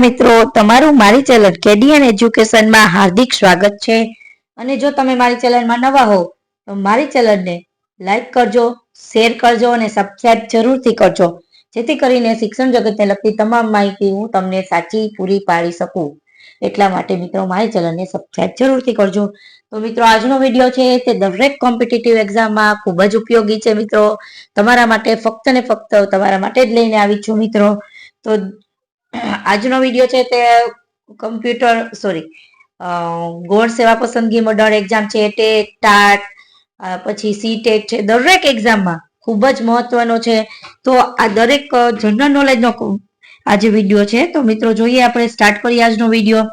મિત્રો, તમારું મારી ચેનલ કેડીએન એજ્યુકેશનમાં હાર્દિક સ્વાગત છે. અને જો તમે મારી ચેનલમાં નવા હો, તો મારી ચેનલને લાઈક કરજો, શેર કરજો અને સબસ્ક્રાઇબ જરૂરથી કરજો. જેથી કરીને શિક્ષણ જગતને લગતી તમામ માહિતી હું તમને સાચી પૂરી પાડી શકું. એટલા માટે મિત્રો, મારી ચેનલને સબસ્ક્રાઇબ જરૂરથી કરજો. તો મિત્રો, આજનો વીડિયો છે તે દરેક કોમ્પિટિટિવ એક્ઝામમાં ખૂબ જ ઉપયોગી છે મિત્રો. તમારા માટે ફક્ત ને ફક્ત, તમારા માટે જ લઈને આવી છું મિત્રો. તો આજનો વીડિયો છે તે કમ્પ્યુટર સોરી ગોળ સેવા પસંદગી મંડળ એક્ઝામ છે ટેટ ટાટ પછી સી ટેટ છે. દરેક એક્ઝામમાં ખૂબ જ મહત્વનો છે. તો આ દરેક જનરલ નોલેજનો આજે વીડિયો છે. તો મિત્રો, જોઈએ આપણે સ્ટાર્ટ કરીએ આજનો વીડિયો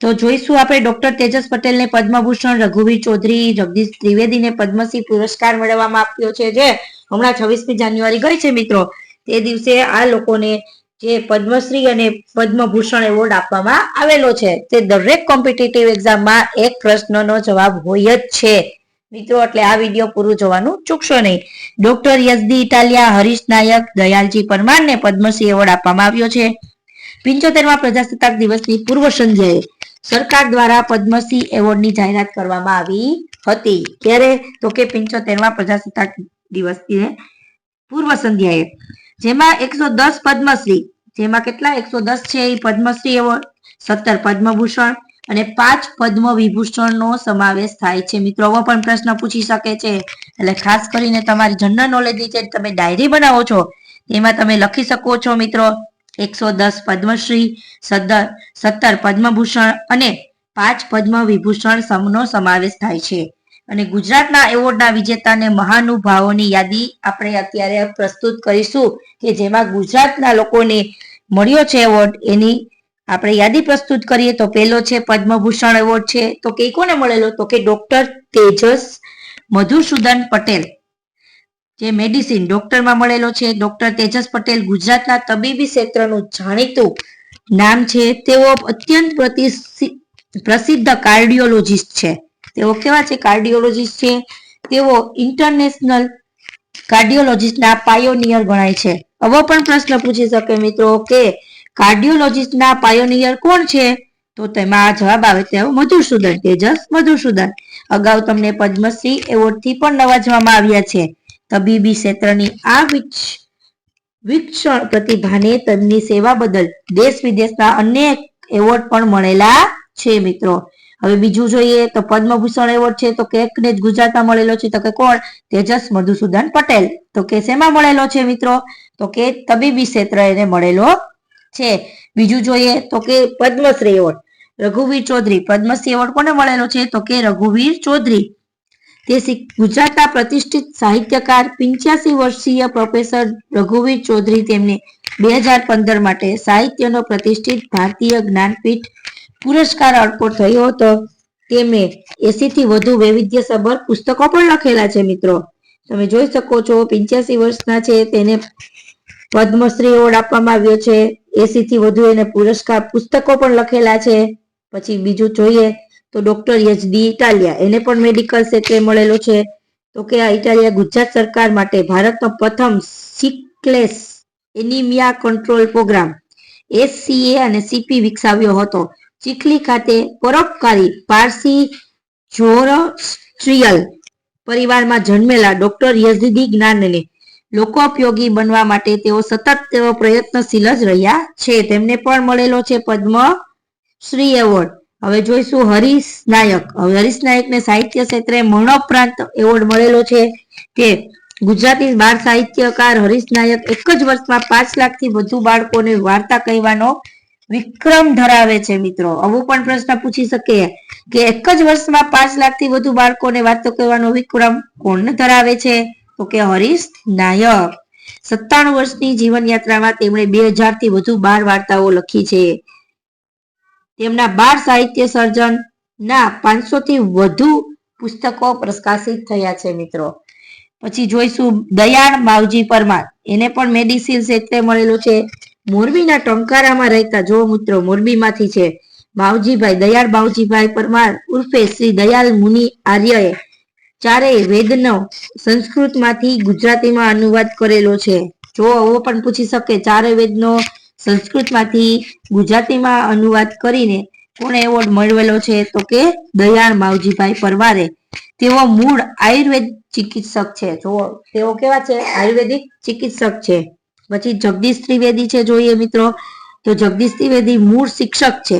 તો જોઈશું આપણે ડોક્ટર તેજસ પટેલને પદ્મભૂષણ, રઘુવીર ચૌધરી, જગદીશ ત્રિવેદીને પદ્મશ્રી પુરસ્કાર મેળવવામાં આપ્યો છે. જે હમણાં છવ્વીસમી જાન્યુઆરી ગઈ છે મિત્રો. તે દિવસે આ લોકોને જે પદ્મશ્રી અને પદ્મભૂષણ એવોર્ડ આપવામાં આવેલો છે. તે દરેક કોમ્પિટિટિવ એક્ઝામમાં એક પ્રશ્નનો જવાબ હોય જ છે. મિત્રો, એટલે આ વીડિયો પૂરું જોવાનું ચૂકશો નહીં. ડોક્ટર યસદી ઇટાલિયા, હરીશ નાયક, દયાલજી પરમારને પદ્મશ્રી એવોર્ડ આપવામાં આવ્યો છે. પિંચોતેરમાં પ્રજાસત્તાક દિવસની પૂર્વ સંધ્યાએ સરકાર દ્વારા પદ્મશ્રી એવોર્ડની જાહેરાત કરવામાં આવી હતી. ત્યારે તો કે પિંચોતેરમાં પ્રજાસત્તાક દિવસની પૂર્વ સંધ્યાએ. જેમાં એકસો દસ પદ્મશ્રી જેમાં કેટલા? એકસો દસ છે એ પદ્મશ્રી એવોર્ડ, સત્તર પદ્મભૂષણ અને પાંચ પદ્મ વિભૂષણનો સમાવેશ થાય છે. મિત્રો આવો પણ પ્રશ્ન પૂછી શકે છે. એટલે ખાસ કરીને તમારી જનરલ નોલેજ જે તમે ડાયરી બનાવો છો, તેમાં તમે લખી શકો છો, મિત્રો, એકસો દસ પદ્મશ્રી સત્તર સત્તર પદ્મભૂષણ અને પાંચ પદ્મ વિભૂષણ સમનો સમાવેશ થાય છે. અને ગુજરાતના એવોર્ડના વિજેતાને મહાનુભાવોની યાદી આપણે અત્યારે પ્રસ્તુત કરીશું કે જેમાં ગુજરાતના લોકોને મળ્યો છે એવોર્ડ, એની આપણે યાદી પ્રસ્તુત કરીએ તો પહેલો છે પદ્મભૂષણ એવોર્ડ છે. તો કે કોને મળેલો? તો કે ડોક્ટર તેજસ મધુસૂદન પટેલ. જે મેડિસિન ડોક્ટરમાં મળેલો છે. ડોક્ટર તેજસ પટેલ ગુજરાતના તબીબી ક્ષેત્રનું જાણીતું નામ છે. તેઓ અત્યંત પ્રસિદ્ધ કાર્ડિયોલોજિસ્ટ છે. તેઓ કેવા છે કાર્ડિયોલોજિસ્ટ છે? તેઓ ઇન્ટરનેશનલ કાર્ડિયોલોજિસ્ટના પાયોનિયર ગણાય છે. આવો પણ પ્રશ્ન પૂછી શકે મિત્રો કે કાર્ડિયોલોજિસ્ટના પાયોનિયર કોણ છે? તો તેમાં જવાબ આવે તેવો મધુસૂદન, તેજસ મધુસૂદન. અગાઉ તમને પદ્મશ્રી એવોર્ડથી પણ નવાજવામાં આવ્યા છે. તબીબી ક્ષેત્રની આ વિક્ષણ પ્રતિભાને તેમની સેવા બદલ દેશ વિદેશના અનેક એવોર્ડ પણ મળેલા છે મિત્રો. હવે બીજું જોઈએ તો પદ્મભૂષણ એવોર્ડ છે તો કેકને જ ગુજરાતમાં મળેલો છે તો કે કોણ? તેજસ મધુસૂદન પટેલ. તો કે શેમાં મળેલો છે મિત્રો? તો કે તબીબી ક્ષેત્ર એને મળેલો છે. બીજું જોઈએ તો કે પદ્મશ્રી એવોર્ડ. રઘુવીર ચૌધરી, પદ્મશ્રી એવોર્ડ કોને મળેલો છે? તો કે રઘુવીર ચૌધરી. તે ગુજરાતના પ્રતિષ્ઠિત સાહિત્યકાર પિંચ્યાસી વર્ષીય પ્રોફેસર રઘુવીર ચૌધરી તેમને બે હજાર પંદર માટે સાહિત્યનો પ્રતિષ્ઠિત ભારતીય જ્ઞાનપીઠ પુરસ્કાર અર્પો થયો હતો. તેમણે એસી થી વધુ વૈવિધ્યસભર પુસ્તકો પણ લખેલા છે મિત્રો. તમે જોઈ શકો છો પિંચ્યાસી વર્ષના છે, તેને પદ્મશ્રી એવોર્ડ આપવામાં આવ્યો છે. એસી થી વધુ એને પુરસ્કાર પુસ્તકો પણ લખેલા છે. પછી બીજું જોઈએ તો ડોક્ટર યજદી ઇટાલિયા, એને પણ મેડિકલ ક્ષેત્રે મળેલો છે. તો કે આ ઇટાલિયા ગુજરાત સરકાર માટે ભારતનો પ્રથમ sickle cell anaemia control programme, S C A અને સીપી વિકસાવ્યો હતો. ચીખલી ખાતે પરોપકારી પારસી જોરસ્ટ્રિયલ પરિવારમાં જન્મેલા ડોક્ટર યઝદી જ્ઞાનને લોકોપયોગી બનવા માટે તેઓ સતત તેઓ પ્રયત્નશીલ જ રહ્યા છે. તેમને પણ મળેલો છે પદ્મ શ્રી એવોર્ડ. હવે જોઈશું હરીશ નાયક. હવે હરીશ નાયકને સાહિત્ય ક્ષેત્રે મરણોપરાંત એવોર્ડ મળેલો છે કે ગુજરાતી બાળ સાહિત્યકાર હરીશ નાયક એક જ વર્ષમાં પાંચ લાખથી વધુ બાળકોને વાર્તા કહેવાનો વિક્રમ ધરાવે છે મિત્રો. આવો પણ પ્રશ્ન પૂછી શકે કે એક જ વર્ષમાં પાંચ લાખથી વધુ બાળકોને વાતો કહેવાનો વિક્રમ કોણ ધરાવે છે? તો હરીશ નાયક સત્તાણું વર્ષની જીવન યાત્રામાં તેમણે બે હજારથી વધુ બાર વાર્તાઓ લખી છે. તેમના બાર સાહિત્ય સર્જન ના પાંચસો થી વધુ પુસ્તકો પ્રકાશિત થયા છે, મિત્રો. પછી જોઈશું દયાળ માવજી પરમાર. એને પણ મેડિસિન ક્ષેત્રે મળેલું છે. મોરબીના ટંકારામાં રહેતા જો મિત્રો, મોરબીમાંથી છે. માવજીભાઈ, દયાળ માવજીભાઈ પરમાર ઉર્ફે શ્રી દયાલ મુનિ આર્યએ ચારેય વેદનો સંસ્કૃતમાંથી ગુજરાતીમાં અનુવાદ કરેલો છે. જો આવો પણ પૂછી શકે, ચારેય વેદનો સંસ્કૃતમાંથી ગુજરાતીમાં અનુવાદ કરીને કોણે એવોર્ડ મેળવેલો છે? તો કે દયાળ માવજીભાઈ પરમારે. તેઓ મૂળ આયુર્વેદ ચિકિત્સક છે. જો તેઓ કેવા છે? આયુર્વેદિક ચિકિત્સક છે. પછી જગદીશ ત્રિવેદી છે, જોઈએ મિત્રો. તો જગદીશ ત્રિવેદી મૂળ શિક્ષક છે.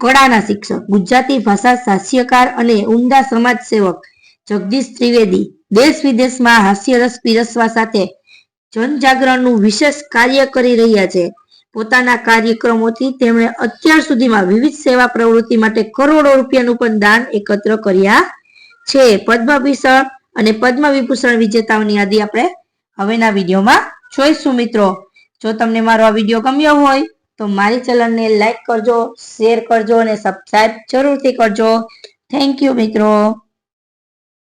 કળાના શિક્ષક, ગુજરાતી ભાષા સાહિત્યકાર અને ઉમદા સમાજ સેવક જગદીશ ત્રિવેદી દેશ વિદેશમાં હાસ્યરસ પીરસવા સાથે જનજાગરણનું વિશેષ કાર્ય કરી રહ્યા છે. પોતાના કાર્યક્રમોથી તેમણે અત્યાર સુધીમાં વિવિધ સેવા પ્રવૃત્તિ માટે કરોડો રૂપિયાનું પણ દાન એકત્ર કર્યા છે. પદ્મભૂષણ અને પદ્મ વિભૂષણ વિજેતાઓની યાદી આપણે હવેના વિડીયોમાં જોઈશું મિત્રો. જો તમને મારો આ વીડિયો ગમ્યો હોય તો મારી ચેનલને લાઈક કરજો, શેર કરજો અને સબસ્ક્રાઈબ જરૂરથી કરજો. થેન્ક યુ મિત્રો.